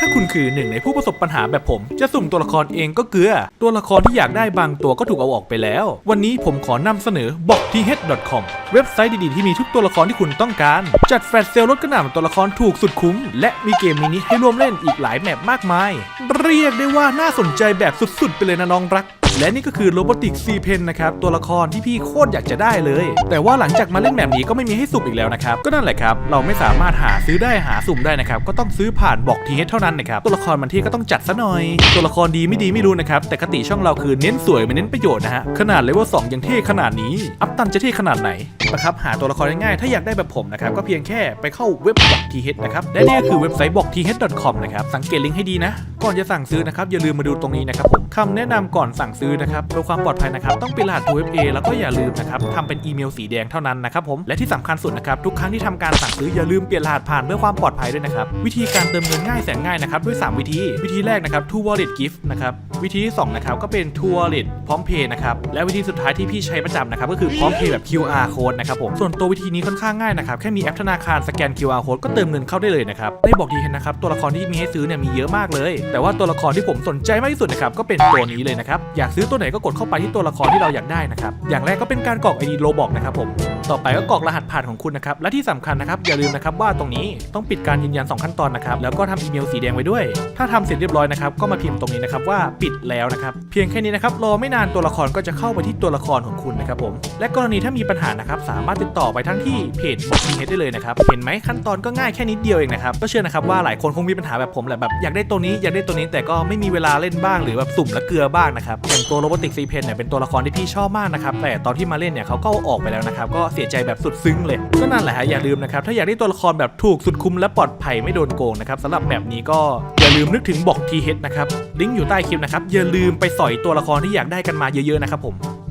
ถ้าคุณคือหนึ่งในผู้ประสบปัญหาแบบผม จะสุ่มตัวละครเองก็เกลือ ตัวละครที่อยากได้บางตัวก็ถูกเอาออกไปแล้ว วันนี้ผมขอนำเสนอบอกที่ h c o m เว็บไซต์ดีๆที่มีทุกตัวละครที่คุณต้องการ จัดแฟลชเซลลดกระหน่ำตัวละครถูกสุดคุ้ม และมีเกมมินิให้ร่วมเล่นอีกหลายแมปมากมาย เรียกได้ว่าน่าสนใจแบบสุดๆ ไปเลยนะน้องรัก และนี่ก็คือโรบอติกซีเพนนะครับ ตัวละครที่พี่โคตรอยากจะได้เลย แต่ว่าหลังจากมาเล่นแบบนี้ก็ไม่มีให้สุ่มอีกแล้วนะครับ ก็นั่นแหละครับ เราไม่สามารถหาซื้อได้หาสุ่มได้นะครับ ก็ต้องซื้อผ่านบอกทีเฮเท่านั้นนะครับ ตัวละครมันที่ก็ต้องจัดซะหน่อย ตัวละครดีไม่ดีไม่รู้นะครับ แต่คติช่องเราคือเน้นสวยไม่เน้นประโยชน์นะฮะ ขนาดเลเวล2ยังเท่ขนาดนี้ อัพตันจะเท่ขนาดไหนนะครับหาตัวละครง่ายๆถ้าอยากได้แบบผมนะครับ ก็เพียงแค่ไปเข้าเว็บบอกทีเฮนะครับ และนี่ก็คือเว็บไซต์บอกทีเฮ com นะครับ สังเกตลิงก์ให้ดีนะก่อนจะสั่งซื้อนะครับอย่าลืมมาดูตรงนี้นะครับผมคำแนะนำก่อนสั่งซื้อนะครับเพื่อความปลอดภัยนะครับต้องเป็นรหัส 2FA แล้วก็อย่าลืมนะครับทำเป็นอีเมลสีแดงเท่านั้นนะครับผมและที่สำคัญสุดนะครับทุกครั้งที่ทำการสั่งซื้ออย่าลืมเปลี่ยนรหัสผ่านเพื่อความปลอดภัยด้วยนะครับวิธีการเติมเงินง่ายแสนง่ายนะครับด้วย 3 วิธี วิธีแรกนะครับ True Wallet Gift นะครับ วิธีที่2นะครับก็เป็น True Wallet พร้อมเพย์นะครับและวิธีสุดท้ายที่พี่ใช้ประจำนะครับก็คือพร้อมเพย์แบบ QR code นะครับผมส่วนตัววิธีนี้ค่อนข้างง่ายนะครับแค่มีแอปธนาคารสแกน QR code ก็เติมเงินเข้าได้เลยนะครับได้บอกดีเห็นนะครับตัวละครที่มีให้ซื้อเนี่ยมีเยอะมากเลย แต่ว่าตัวละครที่ผมสนใจมากที่สุดนะครับก็เป็นตัวนี้เลยนะครับอยากซื้อตัวไหนก็กดเข้าไปที่ตัวละครที่เราอยากได้นะครับอย่างแรกก็เป็นการกรอก ID โลบอกนะครับผม ต่อไปก็กรอกรหัสผ่านของคุณนะครับ และที่สำคัญนะครับอย่าลืมนะครับว่าตรงนี้ต้องปิดการยืนยัน 2 ขั้นตอนนะครับ แล้วก็ทำอีเมลสีแดงไว้ด้วย ถ้าทำเสร็จเรียบร้อยนะครับ ก็มาพิมพ์ตรงนี้นะครับว่าปิดแล้วนะครับ เพียงแค่นี้นะครับ รอไม่นานตัวละครก็จะเข้าไปที่ตัวละครของคุณนะครับผม และกรณีถ้ามีปัญหานะครับ สามารถติดต่อไปทั้งที่เพจบอกมีเฮดได้เลยนะครับ เห็นไหมขั้นตอนก็ง่ายแค่นิดเดียวเองนะครับ ก็เชื่อนะครับว่าหลายคนคงมีปัญหาแบบผมแหละแบบอยากได้ตัวนี้อยากได้ตัวนี้แต่ก็ไม่มีเวลาเล่นบ้างหรือแบบสุ่มและเกลือบ้างนะครับอย่างตัวโรบอติกซีเพนเนี่ยเป็นตัวละครที่พี่ชอบมากนะครับแต่ตอนที่มาเล่นเนี่ยเขาก็อออกไปแล้วนะครับก็เสียใจแบบสุดซึ้งเลย ก็นั่นแหละฮะอย่าลืมนะครับ ถ้าอยากได้ตัวละครแบบถูกสุดคุ้มและปลอดภัยไม่โดนโกงนะครับสำหรับแบบนี้ก็อย่าลืมนึกถึงบอกทีเฮดนะครับลิงก์อยู่ใต้คลิปนะครับอย่าลืมไปสอยตัวละครที่อยากได้กันมาเยอะๆนะครับผม